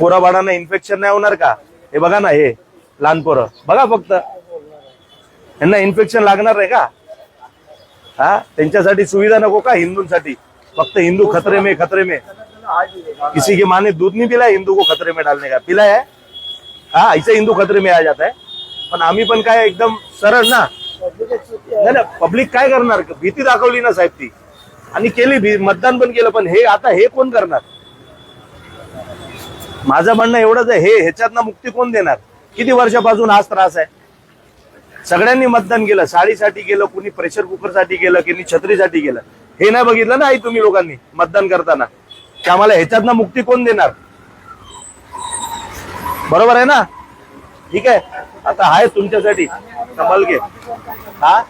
पोराबाळांना infection नाही होणार का? हे बघा ना हे लहान पोरं. बघा फक्त. यांना इन्फेक्शन लागणार आहे का? हा? त्यांच्यासाठी सुविधा नको का हिंदूंसाठी? फक्त हिंदू खतरे में खतरे में. किसी की माने दूध नहीं पिला हिंदू को खतरे में डालने का. पिला है? हा ऐसे हिंदू खतरे में आ जाता है. पण आम्ही पण काय एकदम सरळ ना. नाही ना पब्लिक काय करणार? भीती दाखवली ना साहेब ती. आणि केली भी मतदान पण केलं पण हे आता हे कोण करणार? माझं म्हणणं एवढंच आहे हे ह्याच्यातनं मुक्ती कोण देणार? किती वर्षापासून हाच त्रास आहे? सगळ्यांनी मतदान केलं साडीसाठी केलं कुणी प्रेशर कुकरसाठी केलं कुणी छत्रीसाठी केलं हे नाही बघितलं ना आई तुम्ही लोकांनी मतदान करताना? की आम्हाला ह्याच्यातनं मुक्ती कोण देणार? बरोबर आहे ना? ठीक आहे? आता आहे तुमच्यासाठी. कमल घे. हा,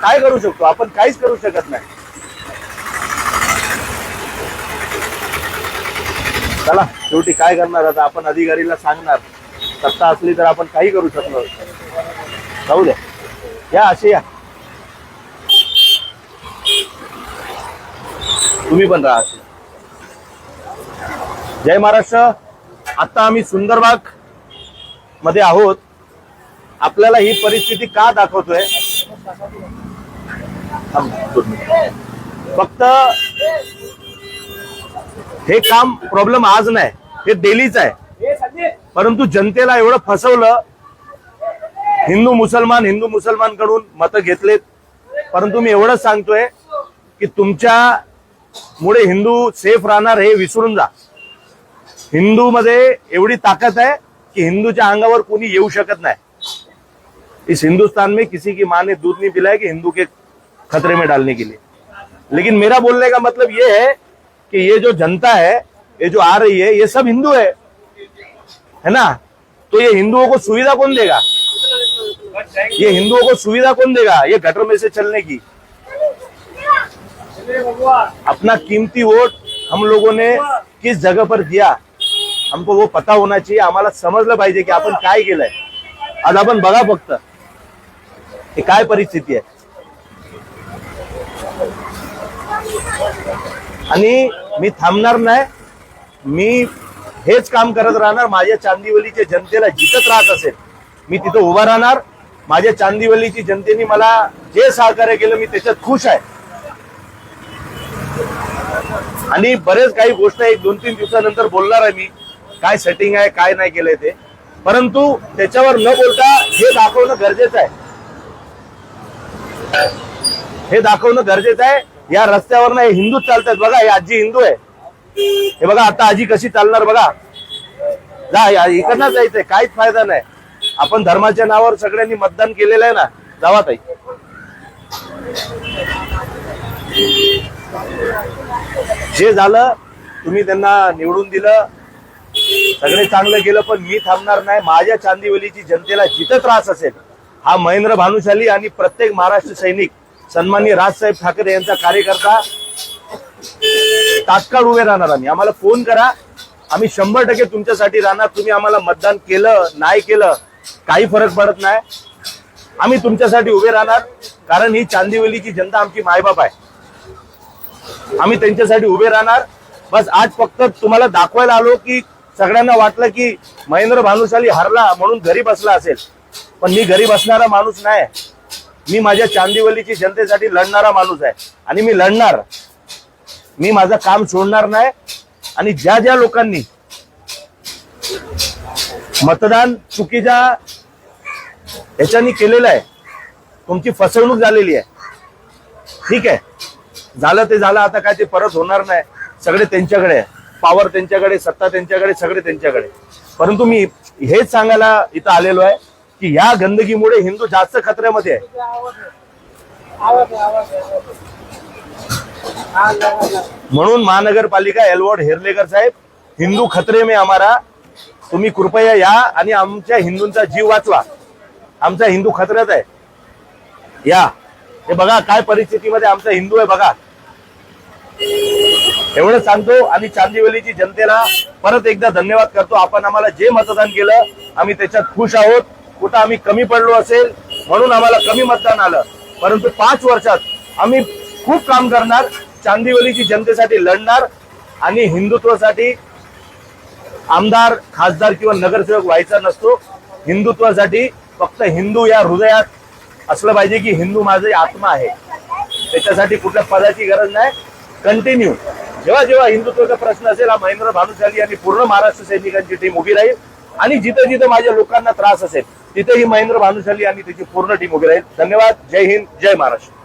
काय करू शकतो? आपण काहीच करू शकत नाही. चला शेवटी काय करणार? आता आपण अधिकारीला सांगणार. सत्ता असली तर आपण काही करू शकलो जाऊ द्या. या असे या. तुम्ही पण राहा असे. जय महाराष्ट्र. आता आम्ही सुंदरबागमध्ये आहोत. आपल्याला ही परिस्थिती का दाखवतोय? फक्त हे काम प्रॉब्लेम आज नाही हे डेलीच आहे. परंतु जनतेला एवढं फसवलं हिंदू मुसलमान हिंदू मुसलमानकडून मतं घेतलेत. परंतु मी एवढंच सांगतोय की तुमच्या मुळे हिंदू सेफ राहणार हे विसरून जा. हिंदू मध्ये एवढी ताकद आहे की हिंदूच्या अंगावर कोणी येऊ शकत नाही. इस हिंदुस्तान में किसी की माँ ने दूध नहीं पिलाया कि हिंदू के खतरे में डालने के लिए। लेकिन मेरा बोलने का मतलब ये है कि ये जो जनता है, ये जो आ रही है, ये सब हिंदू है। है ना? तो ये हिंदुओं को सुविधा कौन देगा? ये हिंदुओं को सुविधा कौन देगा, ये गटर में से चलने की? अपना कीमती वोट हम लोगों ने किस जगह पर दिया हमको वो पता होना चाहिए। आम्हाला समजलं पाहिजे की आपण काय केलंय. आज आपण बघा फक्त. हे काय परिस्थिती मी थांबणार नाही. मी हेच काम करत राहणार. माझ्या चांदिवलीच्या जनतेला जिथं त्रास असेल मी तिथं उभा राहणार. माझ्या चांदिवलीची जनतेने मला जे सहकार्य केलं मी त्याच्यात खुश आहे. आणि बरेच काही गोष्ट एक दोन तीन दिवसानंतर बोलणार आहे मी. काय सेटिंग आहे काय नाही केलंय ते. परंतु त्याच्यावर न बोलता हे दाखवणं गरजेचं आहे. हे दाखवणं गरजेचं आहे. या रस्त्यावर हे हिंदू चालतात बघा ही आजी हिंदू आहे. हे बघा आता आजी कशी चालणार बघा. जा या- इकडनं जायचंय काहीच फायदा नाही. आपण धर्माच्या नावावर सगळ्यांनी मतदान केलेलं आहे ना. जावा ताई. जे झालं तुम्ही त्यांना निवडून दिलं. सगळे चांगलं केलं पण मी थांबणार नाही. माझ्या चांदिवलीची जनतेला जिथं त्रास असेल हा महेंद्र भानुशाली आणि प्रत्येक महाराष्ट्र सैनिक सन्माननीय राजसाहेब ठाकरे यांचा कार्यकर्ता तात्काळ उभे राहणार आम्ही. आम्हाला फोन करा. आम्ही शंभर टक्के तुमच्यासाठी राहणार. तुम्ही आम्हाला मतदान केलं नाही केलं काही फरक पडत नाही. आम्ही तुमच्यासाठी उभे राहणार. कारण ही चांदिवलीची जनता आमची मायबाप आहे. आम्ही त्यांच्यासाठी उभे राहणार. बस आज फक्त तुम्हाला दाखवायला आलो की सगळ्यांना वाटलं की महेंद्र भानुशाली हरला म्हणून घरी बसला असेल. पण मी घरी बसणारा माणूस नाही. मी माझ्या चांदिवलीची जनतेसाठी लढणारा माणूस आहे. आणि मी लढणार. मी माझं काम सोडणार नाही. आणि ज्या ज्या लोकांनी मतदान चुकीच्या ह्याच्यानी केलेलं आहे तुमची फसवणूक झालेली आहे. ठीक आहे. झालं ते झालं आता काय ते परत होणार नाही. सगळे त्यांच्याकडे आहे. पॉवर त्यांच्याकडे सत्ता त्यांच्याकडे सगळे त्यांच्याकडे. परंतु मी हेच सांगायला इथं आलेलो आहे. की या गंदगीमुळे हिंदू जास्त खतऱ्यामध्ये आहे. म्हणून महानगरपालिका एलवॉर्ड हेरलेकर साहेब हिंदू खतरे मे आम्हाला तुम्ही कृपया या आणि आमच्या हिंदूंचा जीव वाचवा. आमचा हिंदू खतऱ्यात आहे. या. हे बघा काय परिस्थितीमध्ये आमचा हिंदू आहे बघा. एवढं सांगतो आणि चांदिवलीची जनतेला परत एकदा धन्यवाद करतो. आपण आम्हाला जे मतदान केलं आम्ही त्याच्यात खुश आहोत. कुठं आम्ही कमी पडलो असेल म्हणून आम्हाला कमी मतदान आलं. परंतु पाच वर्षात आम्ही खूप काम करणार चांदिवलीची जनतेसाठी लढणार आणि हिंदुत्वासाठी आमदार खासदार किंवा नगरसेवक व्हायचा नसतो. हिंदुत्वासाठी फक्त हिंदू या हृदयात असलं पाहिजे की हिंदू माझे आत्मा आहे. त्याच्यासाठी कुठल्या पदाची गरज नाही. कंटिन्यू जेव्हा जेव्हा हिंदुत्वाचा प्रश्न असेल हा महेंद्र भानुशाली आणि पूर्ण महाराष्ट्र सैनिकांची टीम उभी राहील. आणि जिथं जिथं माझ्या लोकांना त्रास असेल तिथे ही महेंद्र भानुशाली आणि त्याची पूर्ण टीम उभी राहील. धन्यवाद. जय हिंद. जय महाराष्ट्र.